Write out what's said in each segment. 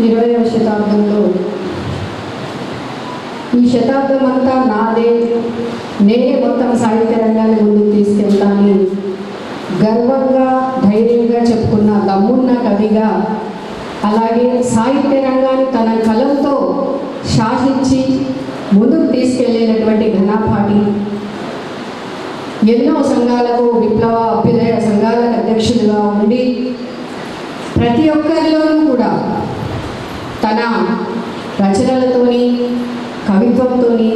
ఇరవయవ శతాబ్దంలో ఈ శతాబ్దం అంతా నాదే నేనే మొత్తం సాహిత్య రంగాన్ని ముందుకు తీసుకెళ్తానని గర్వంగా ధైర్యంగా చెప్పుకున్న దమ్మున్న కవిగా అలాగే సాహిత్య రంగాన్ని తన కలంతో శాసించి ముందుకు తీసుకెళ్ళేటటువంటి ఘనాపాటి ఎన్నో సంఘాలకు విప్లవ అభ్యుదయ సంఘాలకు అధ్యక్షులుగా ఉండి ప్రతి ఒక్కరిలోనూ కూడా తన రచనలతోని కవిత్వంతోని.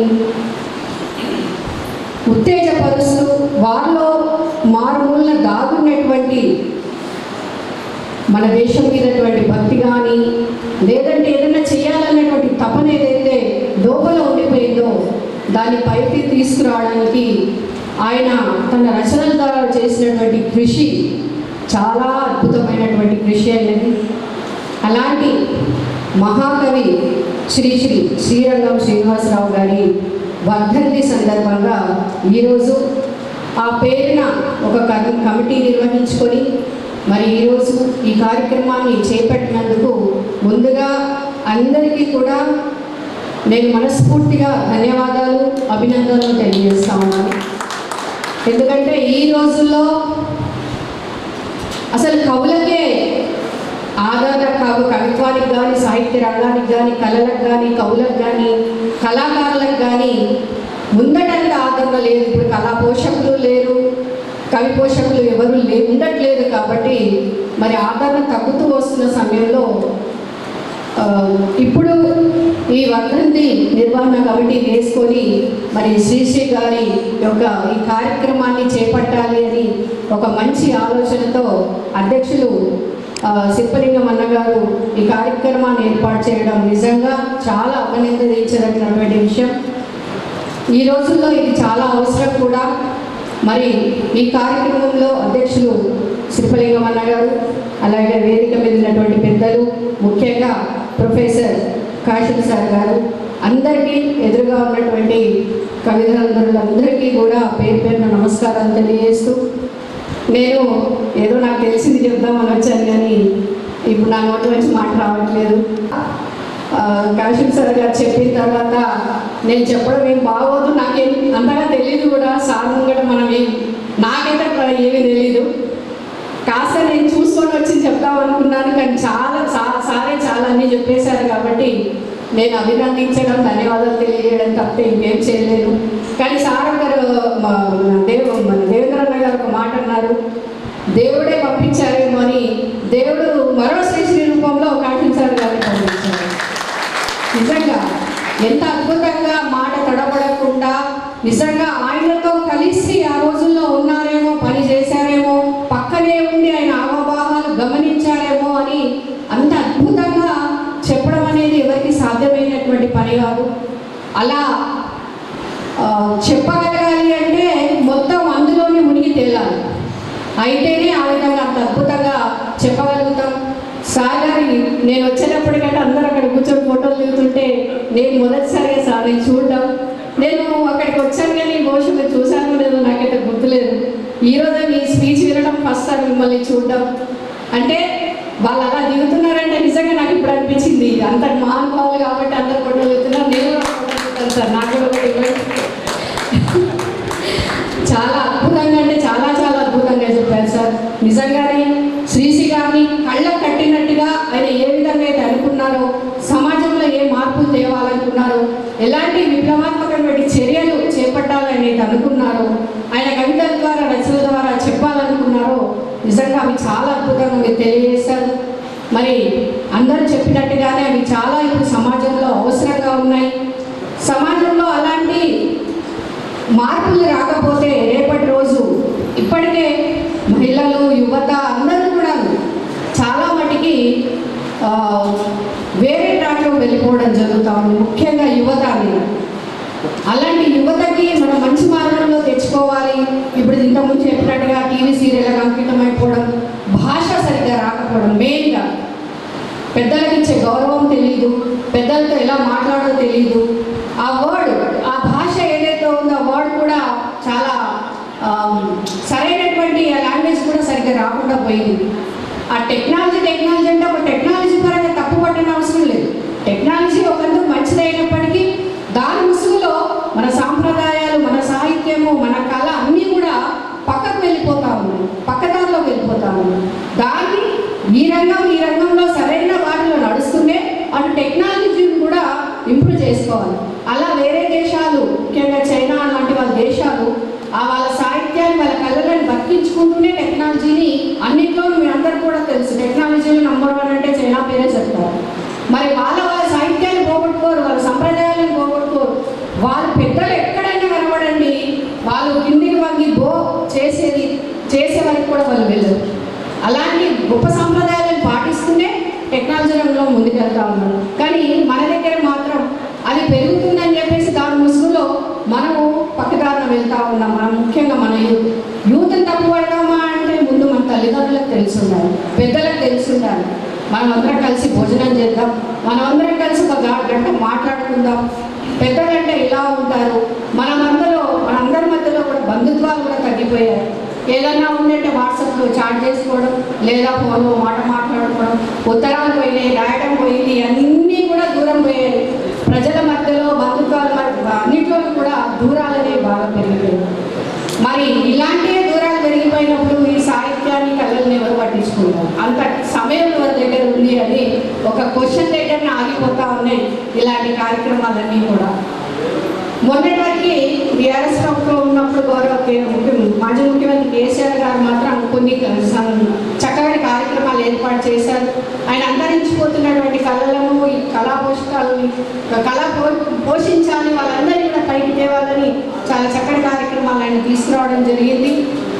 ఉత్తేజపరుస్తూ వారిలో మారుమూలన దాగున్నటువంటి మన దేశం మీదటువంటి భక్తి కానీ లేదంటే ఏదైనా చేయాలన్నటువంటి తపన ఏదైతే లోపల ఉండిపోయిందో దాన్ని పైకి తీసుకురావడానికి ఆయన తన రచనల ద్వారా చేసినటువంటి కృషి చాలా అద్భుతమైనటువంటి కృషి అయినది అలాంటి మహాకవి శ్రీ శ్రీ శ్రీరంగం శ్రీనివాసరావు గారి వర్ధంతి సందర్భంగా ఈరోజు ఆ పేరున ఒక కమిటీ నిర్వహించుకొని మరి ఈరోజు ఈ కార్యక్రమాన్ని చేపట్టినందుకు ముందుగా అందరికీ కూడా నేను మనస్ఫూర్తిగా ధన్యవాదాలు అభినందనలు తెలియజేస్తా ఉన్నాను. ఎందుకంటే ఈ రోజుల్లో అసలు కవులకే ఆధార కాదు కవిత్వానికి కానీ సాహిత్య రంగానికి కానీ కళలకు కానీ కవులకు కానీ కళాకారులకు కానీ ముందటంత ఆదరణ లేదు. ఇప్పుడు కళా పోషకులు లేరు కవి పోషకులు ఎవరు లే ఉండట్లేదు కాబట్టి మరి ఆదరణ తగ్గుతూ వస్తున్న సమయంలో ఇప్పుడు ఈ వర్ధంతి నిర్వహణ కమిటీ వేసుకొని మరి శ్రీశ్రీ గారి యొక్క ఈ కార్యక్రమాన్ని చేపట్టాలి అని ఒక మంచి ఆలోచనతో అధ్యక్షులు సిప్పలింగం అన్నగారు ఈ కార్యక్రమాన్ని ఏర్పాటు చేయడం నిజంగా చాలా అభినందించదగినటువంటి విషయం. ఈ రోజుల్లో ఇది చాలా అవసరం కూడా. మరి ఈ కార్యక్రమంలో అధ్యక్షులు శ్రీపలింగం అన్నగారు అలాగే వేదిక మీద ఉన్నటువంటి పెద్దలు ముఖ్యంగా ప్రొఫెసర్ కాశీ సార్ గారు అందరికీ ఎదురుగా ఉన్నటువంటి కవితలందరులందరికీ కూడా పేరు పేరున నమస్కారాలు తెలియజేస్తూ నేను ఏదో నాకు తెలిసింది చెప్దామని వచ్చాను కానీ ఇప్పుడు నా నోటి నుంచి మాట రావట్లేదు. కాశీ సార్ గారు చెప్పిన తర్వాత నేను చెప్పడం ఏం బాగోదు. నాకేం అంతగా తెలియదు కూడా. సార్ ముంగట మనం ఏం నాకైతే అక్కడ ఏమీ తెలియదు కాస్త నేను చూసుకొని వచ్చి చెప్తామనుకున్నాను కానీ చాలా చాలా సారే చాలా అన్నీ చెప్పేశారు కాబట్టి నేను అభినందించడం ధన్యవాదాలు తెలియజేయడం తప్పితే ఇంకేం చేయలేను. కానీ సార్ గారు దేవ మన దేవేంద్రన్న గారు ఒక మాట అన్నారు. దేవుడే పంపించారు అని దేవుడు మరో శ్రీశ్రీ రూపంలో కాకిన్ పంపించారు నిజంగా ఎంత అద్భుతంగా మాట తడబడకుండా నిజంగా ఆయనతో కలిసి ఆ రోజుల్లో ఉన్నారేమో పని చేశారేమో పక్కనే ఉండి ఆయన ఆవభావాలు గమనించారేమో అని అంత అద్భుతంగా చెప్పడం అనేది ఎవరికి సాధ్యమైనటువంటి పని కాదు. అలా చెప్పగలగాలి అంటే మొత్తం అందులోనే మునిగి తేలాలి. అయితేనే ఆ విధంగా అంత అద్భుతంగా చెప్పగలుగుతాం. సార్ గారి నేను వచ్చిన అందరూ అక్కడ కూర్చొని ఫోటోలు దిగుతుంటే నేను మొదటిసారిగా సార్ నేను చూడడం నేను అక్కడికి వచ్చాను కానీ బహుశా మీరు చూశాను లేదో నాకైతే గుర్తులేదు ఈ రోజే మీ స్పీచ్ వినడం ఫస్ట్ సార్ మిమ్మల్ని చూడడం అంటే వాళ్ళు అలా దిగుతున్నారంటే నిజంగా నాకు ఇప్పుడు అనిపించింది. అంత మహానుభావులు కాబట్టి అందరు ఫోటోలు దిగుతున్నారు. నేను కూడా దిగుతాను సార్. నాకు కూడా ఒకటి చాలా అద్భుతంగా అంటే చాలా చాలా అద్భుతంగా చెప్పారు సార్. నిజంగానే శ్రీశ్రీ గారిని కళ్ళకు కట్టినట్టుగా ఆయన ఏ విధంగా అయితే అనుకున్నారో సమాజంలో ఏ మార్పులు తేవాలనుకున్నారో ఎలాంటి విప్లవాత్మకమైన చర్యలు చేపట్టాలని అయితే అనుకున్నారో ఆయన కవితల ద్వారా రచనల ద్వారా చెప్పాలనుకున్నారో నిజంగా అవి చాలా అద్భుతంగా మీరు తెలియజేశారు. మరి అందరూ చెప్పినట్టుగానే అవి చాలా ఇప్పుడు సమాజంలో అవసరంగా ఉన్నాయి. సమాజంలో అలాంటి మార్పులు రాకపోతే రేపటి రోజు ఇప్పటికే మహిళలు యువత అందరూ కూడా చాలా మటుకి వేరే దాంట్లో వెళ్ళిపోవడం జరుగుతూ ఉంది. ముఖ్యంగా యువత అనేది. అలాంటి యువతకి మనం మంచి మార్గంలో తెచ్చుకోవాలి. ఇప్పుడు ఇంతకుముందు చెప్పినట్టుగా టీవీ సీరియల్ అంకితం అయిపోవడం భాష సరిగ్గా రాకపోవడం మెయిన్గా. పెద్దలకు ఇచ్చే గౌరవం తెలియదు పెద్దలతో ఎలా మాట్లాడో తెలియదు ఆ వర్డ్ ఆ భాష ఏదైతే ఉందో ఆ వర్డ్ కూడా చాలా సరైనటువంటి ఆ లాంగ్వేజ్ కూడా సరిగ్గా రాకుండా పోయింది. ఆ టెక్నాలజీ టెక్నాలజీ అంటే ఒక టెక్నాలజీ పరంగా తప్పు పట్టిన అవసరం మరి వాళ్ళ వాళ్ళ సాహిత్యాన్ని పోగొట్టుకోరు వాళ్ళ సంప్రదాయాలను పోగొట్టుకోరు వాళ్ళ పెద్దలు ఎక్కడైనా కనబడండి వాళ్ళు కిందికి వంగి బో చేసేది చేసే వాళ్ళు వెళ్ళరు. అలాంటి గొప్ప సంప్రదాయాలను పాటిస్తూనే టెక్నాలజీ రంగంలో ముందుకెళ్తా ఉన్నారు. కానీ మన దగ్గర మాత్రం అది పెరుగుతుందని చెప్పేసి దాని ముసుగులో మనము పక్కదారిన వెళ్తా ఉన్నాం. మనం ముఖ్యంగా మన యూత్. యూత్ని తక్కువ పడదామా అంటే ముందు మన తల్లిదండ్రులకు తెలిసి ఉండాలి పెద్దలకు తెలిసి ఉండాలి మనమందరం కలిసి భోజనం చేద్దాం. మనమందరం కలిసి ఒక గంట మాట్లాడుకుందాం. పెద్దలంటే ఇలా ఉంటారు? మనమందరూ మనందరి మన అందరి మధ్యలో కూడా బంధుత్వాలు కూడా తగ్గిపోయాయి. ఏదన్నా ఉందంటే వాట్సాప్లో చాట్ చేసుకోవడం లేదా ఫోన్లో మాట మాట్లాడుకోవడం ఉత్తరాలు పోయినాయి రాయడం పోయింది అన్నీ కూడా దూరం పోయాయి. ప్రజల మధ్యలో బంధుత్వాల మధ్య అన్నిట్లో కూడా దూరాలనే బాగా పెరిగిపోయాయి. మరి ఇలాంటి దూరాలు పెరిగిపోయినప్పుడు ఈ సాహిత్యాన్ని కళల్ని ఎవరు పట్టించుకుంటారు? అంత సమయం ఎవరి దగ్గర ఉంది అని ఒక క్వశ్చన్ దగ్గర ఆగిపోతా ఉన్నాయి ఇలాంటి కార్యక్రమాలన్నీ కూడా. మొన్నటి వరకు బీఆర్ఎస్ ఉన్నప్పుడు గౌరవ ముఖ్య మాజీ ముఖ్యమంత్రి కేసీఆర్ గారు మాత్రం కొన్ని చక్కగా కార్యక్రమాలు ఏర్పాటు చేశారు. ఆయన అంతరించిపోతున్నటువంటి కళలను ఈ కళా పోషకాలని కళా పో- పోషించాలి వాళ్ళందరినీ కూడా పైకి తేవాలని చాలా చక్కటి కార్యక్రమాలు ఆయన తీసుకురావడం జరిగింది.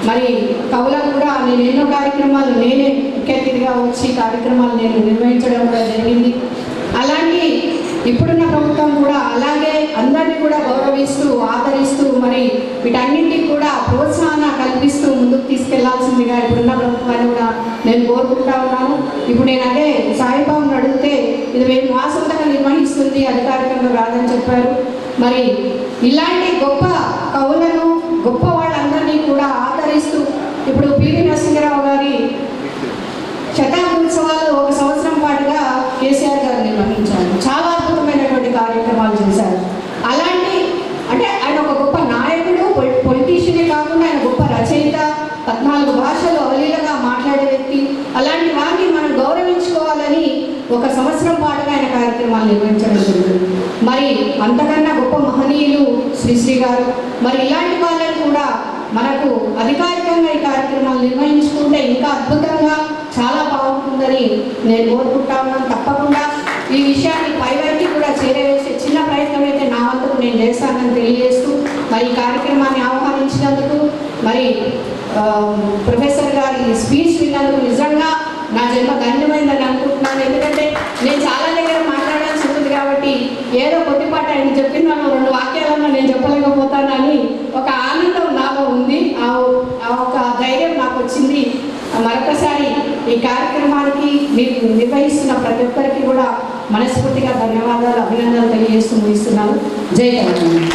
మరి కవులకు కూడా నేను ఎన్నో కార్యక్రమాలు నేనే ముఖ్య అతిథిగా వచ్చి కార్యక్రమాలు నేను నిర్వహించడం కూడా జరిగింది. అలాగే ఇప్పుడున్న ప్రభుత్వం కూడా అలాగే అందరినీ కూడా గౌరవిస్తూ ఆదరి మరి వీటన్నింటికి కూడా ప్రోత్సాహన కల్పిస్తూ ముందుకు తీసుకెళ్ళాల్సిందిగా ఇప్పుడున్న ప్రభుత్వాన్ని కూడా నేను కోరుకుంటా ఉన్నాను. ఇప్పుడు నేను అదే సాయిబాబుని అడిగితే ఇది మేము మా సొంతంగా నిర్వహిస్తుంది అధికారికంగా కాదని చెప్పారు. మరి ఇలాంటి గొప్ప కవులను గొప్ప వాళ్ళందరినీ కూడా ఆదరిస్తూ ఇప్పుడు పివి నరసింహరావు గారి శతాబ్ది ఉత్సవాలు ఒక సంవత్సరం పాటుగా కేసీఆర్ గారు నిర్వహించారు చాలా అద్భుతమైనటువంటి కార్యక్రమాలు చేశారు అలాంటి అంటే ఆయన ఒక గొప్ప నాయకుడు పొలిటీషియనే కాకుండా ఆయన గొప్ప రచయిత పద్నాలుగు భాషలు అవలీలగా మాట్లాడే వ్యక్తి అలాంటి వారిని మనం గౌరవించుకోవాలని ఒక సంవత్సరం పాటుగా ఆయన కార్యక్రమాలు జరిగింది. మరి అంతకన్నా గొప్ప మహనీయులు శ్రీశ్రీ గారు మరి ఇలాంటి వాళ్ళని కూడా మనకు అధికారికంగా ఈ కార్యక్రమాలు నిర్వహించుకుంటే ఇంకా అద్భుతంగా చాలా బాగుంటుందని నేను కోరుకుంటా ఉన్నాను. తప్పకుండా ఈ విషయాన్ని పైవరికి కూడా చేరవేసే చిన్న ప్రయత్నం అయితే నా వంతుకు నేను చేస్తానని తెలియజేస్తూ మరి ఈ కార్యక్రమాన్ని ఆహ్వానించినందుకు మరి ప్రొఫెసర్ గారి స్పీచ్ విన్నందుకు నిజంగా నా జన్మ ధన్యమైందని అనుకుంటున్నాను. ఎందుకంటే నేను చాలా దగ్గర మాట్లాడుతున్నాను కాబట్టి ఏదో కొద్దిపాట ఆయన చెప్పినాను రెండు వాక్యాలను నేను చెప్పలేకపోతానని ఒక ఆనందం నాలో ఉంది. ఆ ఆ ఒక ధైర్యం నాకు వచ్చింది. మరొకసారి ఈ కార్యక్రమానికి మీరు నిర్వహిస్తున్న ప్రతి ఒక్కరికి కూడా మనస్ఫూర్తిగా ధన్యవాదాలు అభినందనలు తెలియజేస్తూ ముగిస్తున్నాను. జై తెలంగాణ